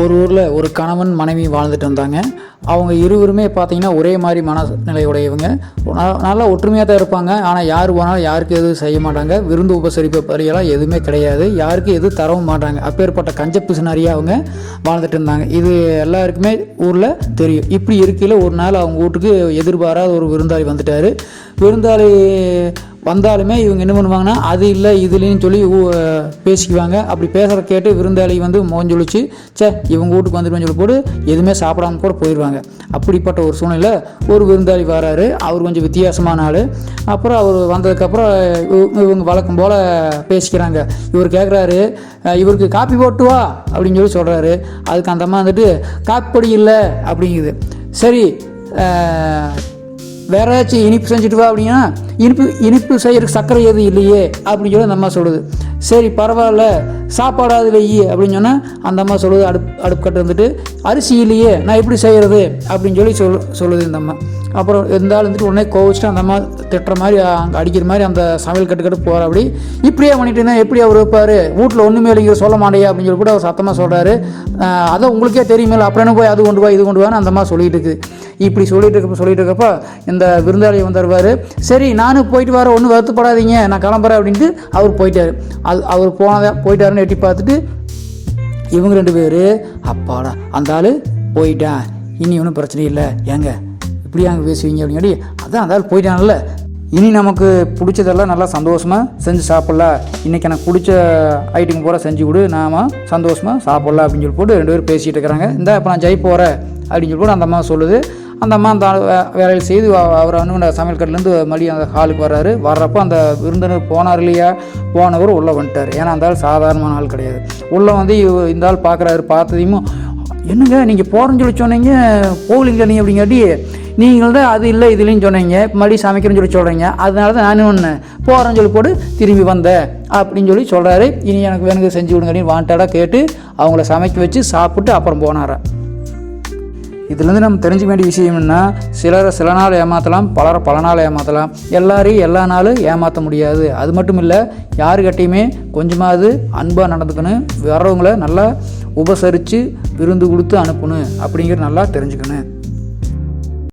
ஒரு ஊரில் ஒரு கணவன் மனைவி வாழ்ந்துட்டு வந்தாங்க. அவங்க இருவருமே பார்த்தீங்கன்னா ஒரே மாதிரி மனநிலையுடையவங்க. நல்லா ஒற்றுமையாக தான் இருப்பாங்க. ஆனால் யார் போனாலும் யாருக்கு எதுவும் செய்ய மாட்டாங்க. விருந்து உபசரிப்பு பறியெல்லாம் எதுவுமே கிடையாது. யாருக்கு எதுவும் தரவும் மாட்டாங்க. அப்பேற்பட்ட கஞ்ச பிசுனாரியாக அவங்க வாழ்ந்துட்டு இருந்தாங்க. இது எல்லாருக்குமே ஊரில் தெரியும். இப்படி இருக்கையில் ஒரு நாள் அவங்க வீட்டுக்கு எதிர்பாராத ஒரு விருந்தாளி வந்துட்டார். விருந்தாளி வந்தாலுமே இவங்க என்ன பண்ணுவாங்கன்னா அது இல்லை இது இல்லைன்னு சொல்லி பேசிக்குவாங்க. அப்படி பேசுகிறத கேட்டு விருந்தாளி வந்து மோஞ்சொழிச்சு சே இவங்க வீட்டுக்கு வந்துடுவேன்னு சொல்லி போட்டு எதுவுமே சாப்பிடாம கூட போயிடுவாங்க அப்படிப்பட்ட ஒரு சூழ்நிலை ஒரு விருந்தாளி வராரு. அவர் கொஞ்சம் வித்தியாசமான ஆள். அப்புறம் அவர் வந்ததுக்கப்புறம் இவங்க வழக்கம் போல் பேசிக்கிறாங்க. இவர் கேட்குறாரு இவருக்கு காப்பி போட்டு வா அப்படின்னு சொல்லி சொல்கிறாரு அதுக்கு அந்த அம்மா வந்துட்டு காப்பி பொடி இல்லை அப்படிங்குது. சரி வேற ஏதாச்சும் இனிப்பு செஞ்சுட்டு வா அப்படின்னா இனிப்பு இனிப்பு செய்கிறதுக்கு சர்க்கரை எதுவும் இல்லையே அப்படின்னு சொல்லி அந்த அம்மா சொல்லுது. சரி பரவாயில்ல சாப்பாடாவது வெயி அப்படின்னு சொன்னால் அந்த அம்மா சொல்லுது அடுப்பு அடுப்பு கட்டு வந்துட்டு அரிசி இல்லையே நான் எப்படி செய்கிறது அப்படின்னு சொல்லி சொல் சொல்லுது இந்த அம்மா. அப்புறம் இருந்தாலும் வந்துட்டு உடனே கோவிச்சுட்டு அந்த அம்மா திட்டுற மாதிரி அங்கே அடிக்கிற மாதிரி அந்த சமையல் கட்டு கட்டு போகிற அப்படி. இப்படியே பண்ணிட்டு இருந்தா எப்படி அவர் வைப்பார்? வீட்டில் ஒன்றுமே இல்லைங்க சொல்ல மாட்டேயா அப்படின்னு சொல்லி கூட அவர் சத்தமாக சொல்கிறாரு அதான் உங்களுக்கே தெரியுமே அப்புறம் என்ன போய் அது கொண்டு வா இது கொண்டு வான்னு அந்த அம்மா சொல்லிட்டு இருக்குது. இப்படி சொல்லிட்டு இருக்க சொல்லிட்டு இருக்கப்போ இந்த விருந்தாளி வந்துடுவார் சரி நானும் போயிட்டு வரேன் ஒன்றும் வருத்தப்படாதீங்க நான் கிளம்புறேன் அப்படின்ட்டு அவர் போயிட்டார். அது அவர் போனதை போயிட்டாருன்னு எட்டி பார்த்துட்டு இவங்க ரெண்டு பேர் அப்பாடா அந்த ஆள் போயிட்டான். இனி ஒன்றும் பிரச்சனை இல்லை. ஏங்க இப்படி அங்கே பேசுவீங்க? அப்படின்னு சொல்லி அதான் அந்த ஆள் போயிட்டான்ல. இனி நமக்கு பிடிச்சதெல்லாம் நல்லா சந்தோஷமாக செஞ்சு சாப்பிட்லாம். இன்றைக்கி எனக்கு பிடிச்ச ஐட்டம் பூரா செஞ்சு கொடு. நாம சந்தோஷமாக சாப்பிட்லாம். அப்படின்னு சொல்லி போட்டு ரெண்டு பேரும் பேசிகிட்டு இருக்கிறாங்க. இந்த இப்போ நான் ஜெய் போகிறேன் அப்படின்னு சொல்லி போட்டு அந்த அம்மா சொல்லுது. அந்த அம்மா அந்த வே- வேலையில் செய்து அவர் வந்து அந்த சமையல் கட்டிலேருந்து மறுபடியும் அந்த ஹாலுக்கு வர்றாரு. வர்றப்போ அந்த விருந்தினர் போனார் இல்லையா? போனவர் உள்ளே வந்துட்டார். ஏன்னா அந்த ஆள் சாதாரணமான ஆள் கிடையாது. உள்ளே வந்து இந்த ஆள் பார்க்குறாரு பார்த்ததையும் என்னங்க நீங்கள் போகிறேன்னு சொல்லி சொன்னீங்க? போகலீங்களா நீ அப்படிங்காட்டி நீங்கள் தான் அது இல்லை இது சொன்னீங்க. மறுபடியும் சமைக்கிறேன்னு சொல்லி சொல்கிறீங்க அதனால தான் நானும் ஒன்று போகிறேன்னு சொல்லி போட்டு திரும்பி வந்தேன். அப்படின்னு சொல்லி சொல்கிறாரு இனி எனக்கு வேணுங்க செஞ்சு விடுங்க அப்படின்னு வாண்டடாக கேட்டு அவங்கள சமைக்க வச்சு சாப்பிட்டு அப்புறம் போனாரன் இதுலேருந்து நம்ம தெரிஞ்சுக்க வேண்டிய விஷயம் என்ன சிலரை சில நாள் ஏமாற்றலாம் பலரை பல நாள் ஏமாற்றலாம் எல்லாரையும் எல்லா நாளும் ஏமாற்ற முடியாது. அது மட்டும் இல்லை யாருக்கிட்டையுமே கொஞ்சமாவது அன்பாக நடந்துக்கணும் வர்றவங்கள நல்லா உபசரித்து விருந்து கொடுத்து அனுப்பணும் அப்படிங்கிற நல்லா தெரிஞ்சுக்கணும்.